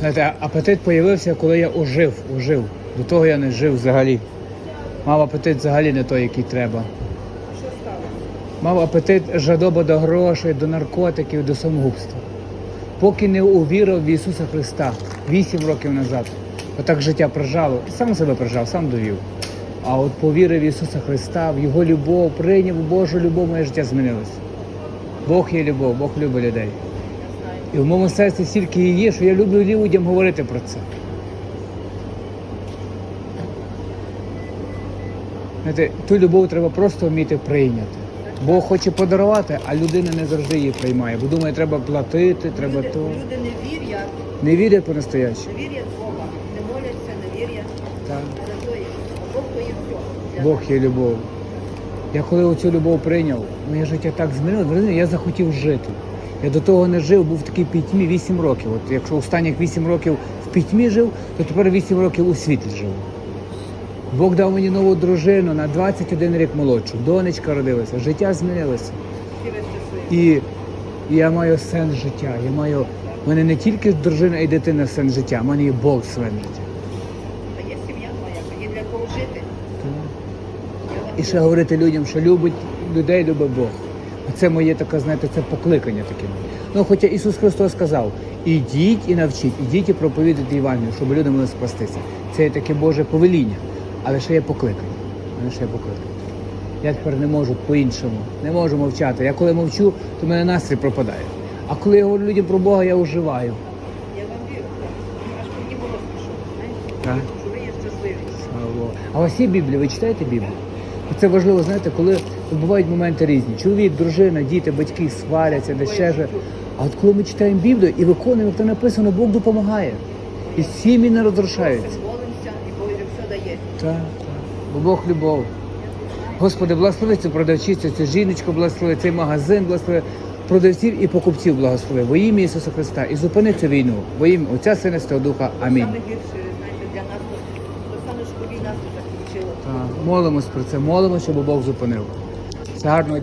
Знаєте, апетит з'явився, коли я ожив, ожив. До того я не жив взагалі. Мав апетит взагалі не той, який треба. Що сталося? Мав апетит жадоба до грошей, до наркотиків, до самогубства. Поки не увірив в Ісуса Христа вісім років назад. Отак життя прожало, сам себе прожав, сам довів. А от повірив в Ісуса Христа, в Його любов, прийняв Божу любов, моє життя змінилося. Бог є любов, Бог любить людей. І в моєму серці стільки її є, що я люблю людям говорити про це. Знаєте, ту любов треба просто вміти прийняти. Бог хоче подарувати, а людина не завжди її приймає. Бо думає, треба платити, треба люди, то. люди не вірять, Не вірять по-настоящему. не вірять в Бога, не моляться, не вірять. Так. Є. Бог то є все. Бог є любов. Я коли оцю любов прийняв, моє життя так розумієте, я захотів жити. Я до того не жив, був в такій пітьмі 8 років. От якщо останніх 8 років в пітьмі жив, то тепер 8 років у світлі живу. Бог дав мені нову дружину на 21 рік молодшу. Донечка родилася, життя змінилося. І я маю сенс життя. Я маю. У мене не тільки дружина і дитина сенс життя, в мене є Бог сенс життя. Та є сім'я моя, є для кого жити. І ще говорити людям, що любить людей, любить Бог. Це моє таке, знаєте, це покликання таке. Ну, хоча Ісус Христос сказав: ідіть і навчіть, ідіть і проповідуйте Євангелію, щоб люди могли спастися. Це є таке Боже повеління, але ще є покликання. Але ще є покликання. Я тепер не можу по-іншому, не можу мовчати. Я коли мовчу, то в мене настрій пропадає. А коли я говорю людям про Бога, я оживаю. Я вам вірю. Аж мені було що ви є щасливі. А у вас є Біблія? Ви читаєте Біблію? Це важливо, знаєте, коли бувають моменти різні. Чоловік, дружина, діти, батьки сваряться, де ще ж. А от коли ми читаємо Біблію і виконуємо, як там написано, Бог допомагає. І сім'ї не розрушаються. Молимося, і Бог все дає. Так, так. Бо Бог любов. Господи, благослови цю продавчицю, цю жіночку, благослови, цей магазин, благослови продавців і покупців благослови. Во ім'я Ісуса Христа. І зупини цю війну. Во ім'я Отця Сина Святого Духа. Амінь. Саме гірше, знаєте, для нас, саме, що війна закінчила. Молимось про це, молимося, щоб Бог зупинив. Це гарно.